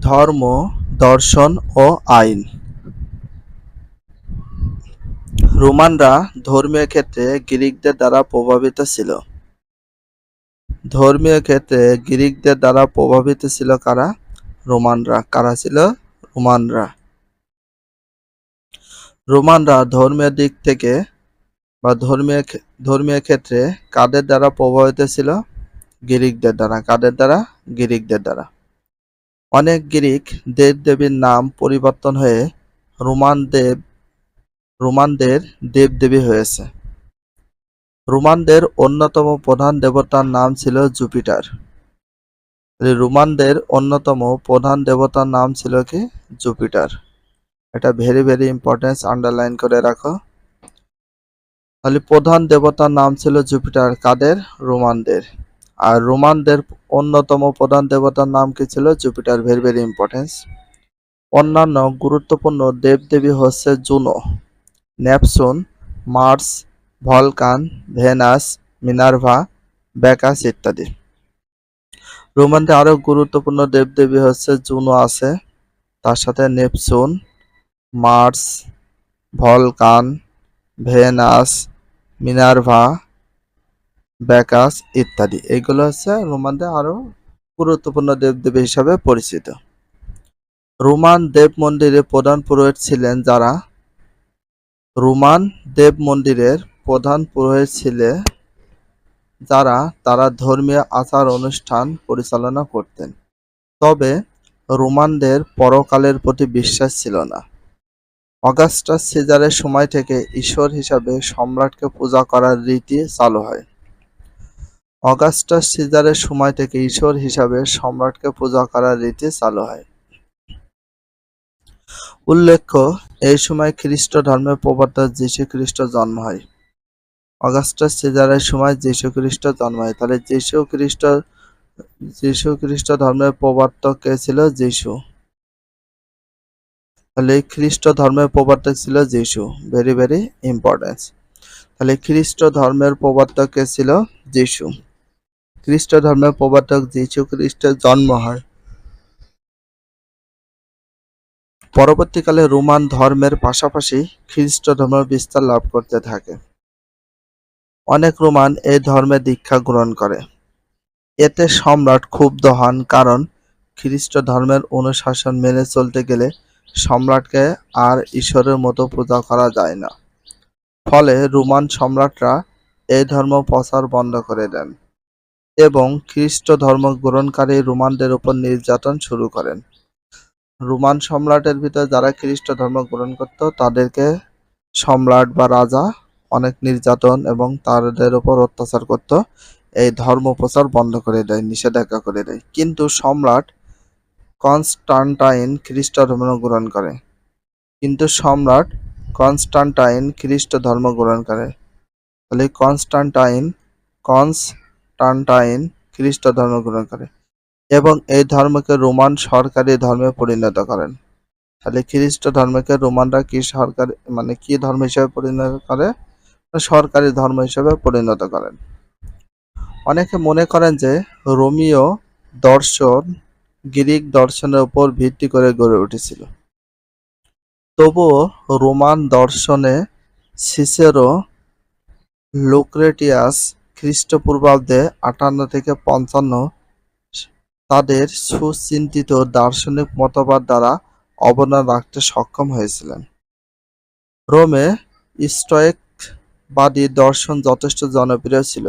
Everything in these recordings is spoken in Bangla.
ধর্ম, দর্শন ও আইন রোমানরা ধর্মীয় ক্ষেত্রে গ্রিকদের দ্বারা প্রভাবিত ছিল। ধর্মীয় ক্ষেত্রে গ্রিকদের দ্বারা প্রভাবিত ছিল কারা? রোমানরা। কারা ছিল? রোমানরা। রোমানরা ধর্মীয় দিক থেকে বা ধর্মীয় ধর্মীয় ক্ষেত্রে কাদের দ্বারা প্রভাবিত ছিল? গ্রিকদের দ্বারা। কাদের দ্বারা? গ্রিকদের দ্বারা। অনেক গ্রিক দেব-দেবীর নাম পরিবর্তন হয়ে রোমান দেব, রোমানদের দেব-দেবী হয়েছে। রোমানদের অন্যতম প্রধান দেবতার নাম ছিল জুপিটার। রোমানদের অন্যতম প্রধান দেবতার নাম ছিল কি? জুপিটার। এটা ভেরি ভেরি ইম্পর্টেন্স আন্ডারলাইন করে রাখো। তাহলে প্রধান দেবতার নাম ছিল জুপিটার কাদের? রোমানদের। আর রোমানদের অন্যতম প্রধান দেবতার নাম কি ছিল? Jupiter very very importance. অন্যান্য গুরুত্বপূর্ণ দেবদেবী হচ্ছে Juno, Neptune, Mars, Vulcan, Venus, Minerva, Bacchus ইত্যাদি। রোমানদের আরও গুরুত্বপূর্ণ দেবদেবী হচ্ছে জুনো আছে, তার সাথে Neptune, Mars, Vulcan, Venus, Minerva, Bacchus ইত্যাদি। এগুলো হচ্ছে রোমানদের আরও গুরুত্বপূর্ণ দেবদেবী হিসাবে পরিচিত। রোমান দেব মন্দিরের প্রধান পুরোহিত ছিলেন যারা রোমান দেব মন্দিরের প্রধান পুরোহিত ছিলেন যারা তারা ধর্মীয় আচার অনুষ্ঠান পরিচালনা করতেন। তবে রোমানদের পরকালের প্রতি বিশ্বাস ছিল না। অগাস্টাস সিজারের সময় থেকে ঈশ্বর হিসাবে সম্রাটকে পূজা করার রীতি চালু হয়। অগাস্টাস সিজারের সময় থেকে ঈশ্বর হিসাবে সম্রাটকে পূজা করার রীতি চালু হয়। উল্লেখ্য, এই সময় খ্রিস্ট ধর্মের প্রবর্তক যীশু খ্রিস্ট জন্ম হয়। অগাস্টাস সিজারের সময় যীশু খ্রিস্ট জন্ম হয়। তাহলে যীশু খ্রিস্ট যীশু খ্রিস্ট ধর্মের প্রবর্তক কে ছিল? যীশু। তাহলে খ্রিস্ট ধর্মের প্রবর্তক ছিল যীশু। Very very importance. তাহলে খ্রিস্ট ধর্মের প্রবর্তক কে ছিল? যীশু। খ্রিস্ট ধর্মের প্রবর্তক যীশু খ্রিস্টের জন্ম হয়। পরবর্তীকালে রোমান ধর্মের পাশাপাশি খ্রিস্ট ধর্ম বিস্তার লাভ করতে থাকে। অনেক রোমান এই ধর্মে দীক্ষা গ্রহণ করে। এতে সম্রাট ক্ষুব্ধ হন কারণ খ্রিস্ট ধর্মের অনুশাসন মেনে চলতে গেলে সম্রাটকে আর ঈশ্বরের মতো পূজা করা যায় না। ফলে রোমান সম্রাটরা এই ধর্ম প্রচার বন্ধ করে দেন এবং খ্রিস্ট ধর্ম গ্রহণকারী রোমানদের উপর নির্যাতন শুরু করেন। রোমান সম্রাটের ভিতরে যারা খ্রিস্ট ধর্ম গ্রহণ করত তাদেরকে সম্রাট বা রাজা অনেক নির্যাতন এবং তাদের উপর অত্যাচার করত। এই ধর্ম প্রচার বন্ধ করে দেয়, নিষেধাজ্ঞা করে দেয়। কিন্তু সম্রাট কনস্টান্টাইন খ্রিস্ট ধর্ম গ্রহণ করে। কিন্তু সম্রাট কনস্টান্টাইন খ্রিস্ট ধর্ম গ্রহণ করে। তাহলে কনস্টান্টাইন কনস্টান্টাইন খ্রিস্ট ধর্ম গ্রহণ করে এবং এই ধর্মকে রোমান সরকারি ধর্মে পরিণত করেন। তাহলে খ্রিস্ট ধর্মকে রোমানরা কি সরকারি মানে কি ধর্ম হিসেবে পরিণত করে? সরকারি ধর্ম হিসেবে পরিণত করেন। অনেকে মনে করেন যে রোমীয় দর্শন গ্রিক দর্শনের উপর ভিত্তি করে গড়ে উঠেছিল। তবুও রোমান দর্শনে সিসেরো, লুক্রেটিয়াস খ্রিস্টপূর্বাব্দে আটান্ন থেকে পঞ্চান্ন তাদের সুচিন্তিত দার্শনিক মতবাদ দ্বারা অবদান রাখতে সক্ষম হয়েছিলেন। রোমে স্টোয়িকবাদী দর্শন যথেষ্ট জনপ্রিয় ছিল।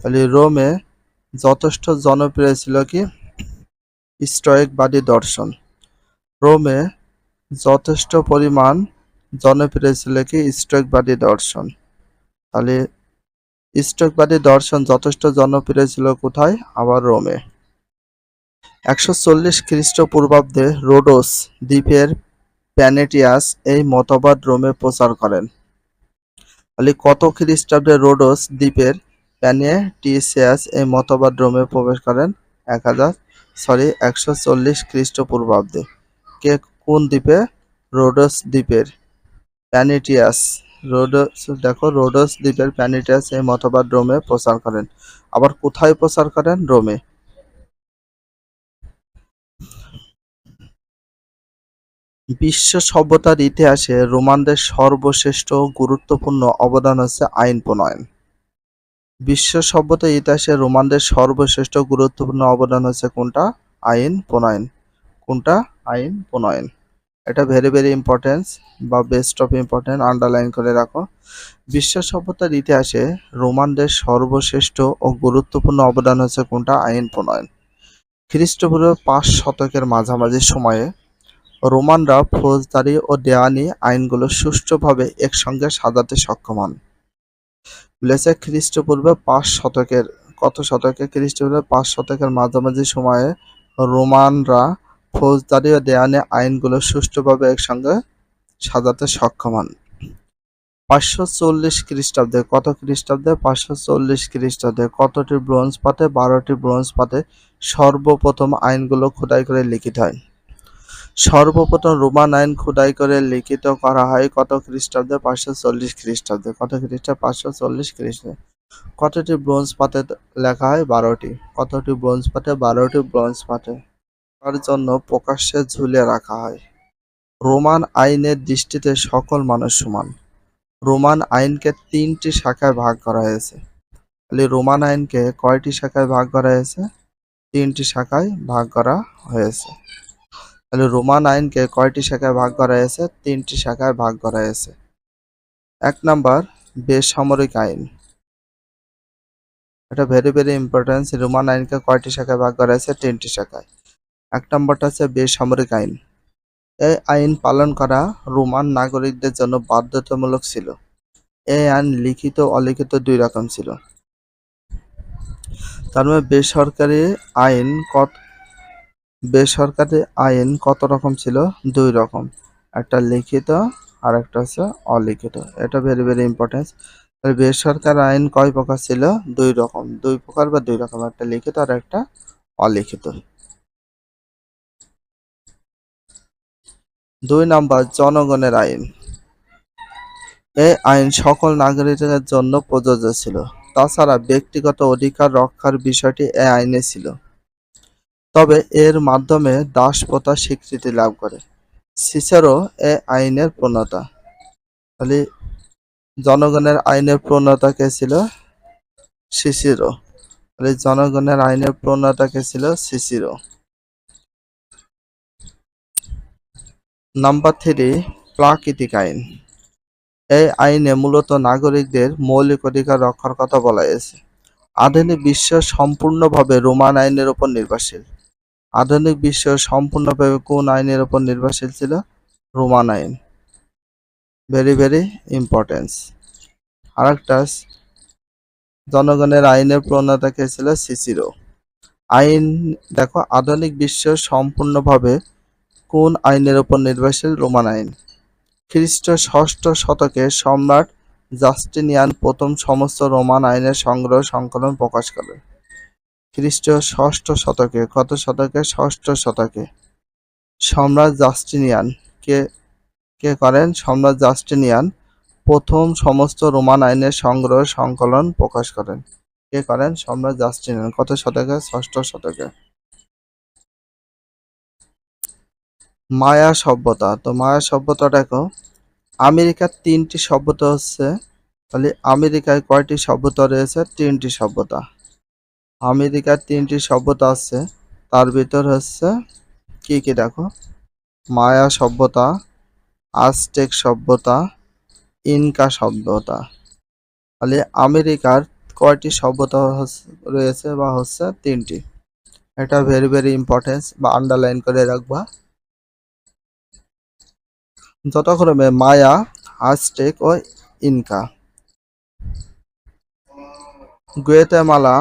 তাহলে রোমে যথেষ্ট জনপ্রিয় ছিল কি? স্টোয়িকবাদী দর্শন। রোমে যথেষ্ট পরিমাণ জনপ্রিয় ছিল কি? স্টোয়িকবাদী দর্শন। তাহলে স্টোয়িকবাদী দর্শন যথেষ্ট জনপ্রিয় ছিল কোথায়? আবার রোমে। একশো চল্লিশ খ্রিস্টপূর্বাব্দে রোডোস দ্বীপের প্যানেটিয়াস এই মতবাদ রোমে প্রচার করেন। তাহলে কত খ্রিস্টাব্দে রোডোস দ্বীপের প্যানেটিয়াস এই মতবাদ রোমে প্রবেশ করেন? এক হাজার, সরি, একশো চল্লিশ খ্রিস্টপূর্বাব্দে। কে কোন দ্বীপে? রোডোস দ্বীপের প্যানেটিয়াস রোডোস, দেখো, রোডোস দ্বীপের প্যানিটাস এই মতবাদ রোমে প্রচার করেন। আবার কোথায় প্রচার করেন? রোমে। বিশ্ব সভ্যতার ইতিহাসে রোমানদের সর্বশ্রেষ্ঠ গুরুত্বপূর্ণ অবদান হচ্ছে আইন প্রণয়ন বিশ্ব সভ্যতার ইতিহাসে রোমানদের সর্বশ্রেষ্ঠ গুরুত্বপূর্ণ অবদান হচ্ছে কোনটা আইন প্রণয়ন কোনটা আইন প্রণয়ন এটা ভেরি ভেরি ইম্পর্টেন্স বা বেস্ট অফ ইম্পর্টেন্ট আন্ডারলাইন করে রাখো। বিশ্ব সভ্যতার ইতিহাসে রোমানদের সর্বশ্রেষ্ঠ ও গুরুত্বপূর্ণ অবদান হচ্ছে কোনটা? আইন প্রণয়ন। খ্রিস্টপূর্ব পাঁচ শতকের মাঝামাঝি সময়ে রোমানরা ফৌজদারি ও দেওয়ানি আইনগুলো সুষ্ঠুভাবে একসঙ্গে সাজাতে সক্ষম হন। বলেছে খ্রিস্টপূর্বে পাঁচ শতকের, কত শতকে? খ্রিস্টপূর্বে পাঁচ শতকের মাঝামাঝি সময়ে রোমানরা ফৌজদারি ও দেওয়ানি আইনগুলো সুষ্ঠুভাবে একসঙ্গে সাজাতে সক্ষম হন। পাঁচশো চল্লিশ খ্রিস্টাব্দে কত খ্রিস্টাব্দে? পাঁচশো চল্লিশ খ্রিস্টাব্দে কতটি ব্রোঞ্জ পাতে? বারোটি ব্রোঞ্জ পাতে সর্বপ্রথম আইনগুলো খোদাই করে লিখিত হয়। সর্বপ্রথম রোমান আইন খোদাই করে লিখিত করা হয় কত খ্রিস্টাব্দে? পাঁচশো চল্লিশ খ্রিস্টাব্দে। কত খ্রিস্টাব্দে? পাঁচশো চল্লিশ খ্রিস্টাব্দে। কতটি ব্রোঞ্জ পাতে লেখা হয়? বারোটি। কতটি ব্রোঞ্জ পাতে? বারোটি ব্রোঞ্জ পাতে। তার জন্য প্রকাশ্যে ঝুলে রাখা হয়। রোমান আইনের দৃষ্টিতে সকল মানুষ সমান। রোমান আইনকে তিনটি শাখায় ভাগ করা হয়েছে। তাহলে রোমান আইনকে কয়টি শাখায় ভাগ করা হয়েছে? তিনটি শাখায় ভাগ করা হয়েছে। তাহলে রোমান আইনকে কয়টি শাখায় ভাগ করা হয়েছে? তিনটি শাখায় ভাগ করা হয়েছে। এক নাম্বার, বেসামরিক আইন। এটা ভেরি ভেরি ইম্পর্টেন্স রোমান আইনকে কয়টি শাখায় ভাগ করা হয়েছে? তিনটি শাখায়। এক নম্বরটা হচ্ছে বেসামরিক আইন। এই আইন পালন করা রোমান নাগরিকদের জন্য বাধ্যতামূলক ছিল। এই আইন লিখিত অলিখিত দুই রকম ছিল। তার মানে বেসরকারি আইন কত বেসরকারি আইন কত রকম ছিল? দুই রকম। একটা লিখিত আর একটা হচ্ছে অলিখিত। এটা ভেরি ভেরি ইম্পর্টেন্স বেসরকারি আইন কয় প্রকার ছিল? দুই রকম। দুই প্রকার বা দুই রকম। একটা লিখিত আর একটা অলিখিত। দুই নাম্বার, জনগণের আইন। এই আইন সকল নাগরিকের জন্য প্রযোজ্য ছিল। তাছাড়া ব্যক্তিগত অধিকার রক্ষার বিষয়টি এ আইনে ছিল। তবে এর মাধ্যমে দাসপ্রথা স্বীকৃতি লাভ করে। সিসেরো এ আইনের প্রণতা। তাহলে জনগণের আইনের প্রণেতা কে ছিল? সিসিরো তাহলে জনগণের আইনের প্রণেতা কে ছিল? সিসিরো নাম্বার থ্রি, প্রাকৃতিক আইন। এই আইনে মূলত নাগরিকদের মৌলিক অধিকার রক্ষার কথা বলা হয়েছে। আধুনিক বিশ্ব সম্পূর্ণভাবে রোমান আইনের উপর নির্ভরশীল। আধুনিক বিশ্ব সম্পূর্ণভাবে কোন আইনের উপর নির্ভরশীল ছিল? রোমান আইন। ভেরি ভেরি ইম্পর্টেন্স আরেকটা জনগণের আইনের প্রণেতা কে ছিল সিসিরো। আইন, দেখো, আধুনিক বিশ্ব সম্পূর্ণভাবে কোন আইনের উপর নির্ভরশীল? রোমান আইন। খ্রিস্ট ষষ্ঠ শতকে সম্রাট জাস্টিনিয়ান প্রথম সমস্ত রোমান আইনের সংগ্রহ সংকলন প্রকাশ করে। খ্রিস্ট ষষ্ঠ শতকে, কত শতকে? ষষ্ঠ শতকে। সম্রাট জাস্টিনিয়ান। কে কে করেন? সম্রাট জাস্টিনিয়ান প্রথম সমস্ত রোমান আইনের সংগ্রহ সংকলন প্রকাশ করেন। কে করেন? সম্রাট জাস্টিনিয়ান। কত শতকে? ষষ্ঠ শতকে। মায়া সভ্যতা। তো মায়া সভ্যতা দেখো, আমেরিকার তিনটি সভ্যতা হচ্ছে তাহলে আমেরিকায় কয়টি সভ্যতা রয়েছে? তিনটি সভ্যতা। আমেরিকার তিনটি সভ্যতা আছে, তার ভিতর হচ্ছে, কি কি দেখো? মায়া সভ্যতা, আজটেক সভ্যতা, ইনকা সভ্যতা। তাহলে আমেরিকার কয়টি সভ্যতা রয়েছে বা হচ্ছে তিনটি? এটা ভেরি ভেরি ইম্পর্টেন্স বা আন্ডারলাইন করে রাখবা। যথাক্রমে মায়া, আজটেক ও ইনকা। গুয়েতেমালা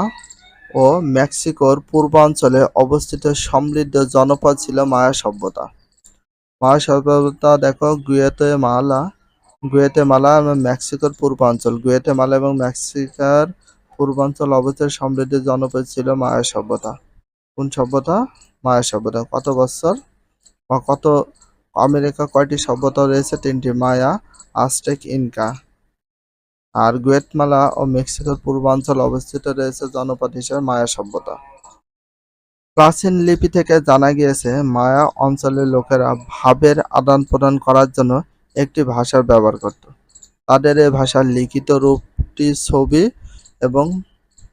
ও মেক্সিকোর পূর্বাঞ্চলে অবস্থিত সমৃদ্ধ জনপদ ছিল মায়া সভ্যতা। মায়া সভ্যতা দেখো, গুয়েতেমালা গুয়েতেমালা এবং মেক্সিকোর পূর্বাঞ্চল। গুয়েতেমালা এবং মেক্সিকার পূর্বাঞ্চল অবস্থিত সমৃদ্ধ জনপদ ছিল মায়া সভ্যতা। কোন সভ্যতা? মায়া সভ্যতা। কত বছর বা কত আমেরিকা কয়টি সভ্যতা রয়েছে তিনটি মায়া আস্টেক ইনকা আর গুয়েতমালা ও মেক্সিকোর পূর্বাঞ্চল অবস্থিত রয়েছে জনপদ হিসেবে মায়া সভ্যতা প্রাচীন লিপি থেকে জানা গিয়েছে, মায়া অঞ্চলের লোকেরা ভাবের আদান-প্রদান করার জন্য একটি ভাষার ব্যবহার করত। তাদের এই ভাষার লিখিত রূপটি ছবি এবং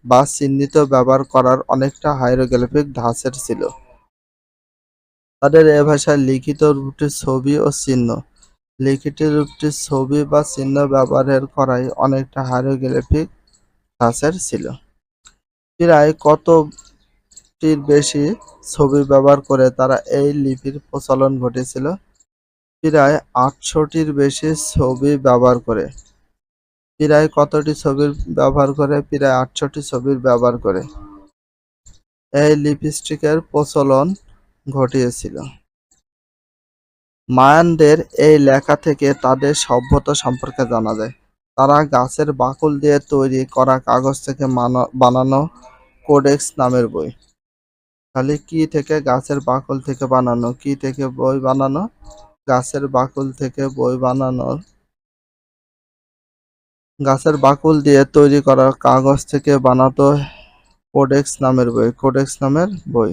বা চিহ্নিত ব্যবহার করার অনেকটা হাইরোগ্লিফিক ধাঁচের ছিল। তাদের এ ভাষায় লিখিত রূপটি ছবি ও চিহ্ন লিখিত রূপটি ছবি বা চিহ্ন ব্যবহারের করাই অনেকটা হাইরোগ্লিফিক ধাঁচের ছিল। প্রায় কতটির বেশি ছবি ব্যবহার করে তারা এই লিপির প্রচলন ঘটেছিল? প্রায় আটশোটির বেশি ছবি ব্যবহার করে। প্রায় কতটি ছবির ব্যবহার করে? প্রায় আটশোটি ছবির ব্যবহার করে এই লিপস্টিকের প্রচলন ঘটিয়েছিল। মায়ানদের এই লেখা থেকে তাদের সভ্যতা সম্পর্কে জানা যায়। তারা গাছের বাকল দিয়ে তৈরি করা কাগজ থেকে বানানো কোডেক্স নামের বই। তাহলে কি থেকে গাছের বাকল থেকে বানানো, কি থেকে বই বানানো গাছের বাকল থেকে বই বানানো, গাছের বাকল দিয়ে তৈরি করা কাগজ থেকে বানাতো কোডেক্স নামের বই, কোডেক্স নামের বই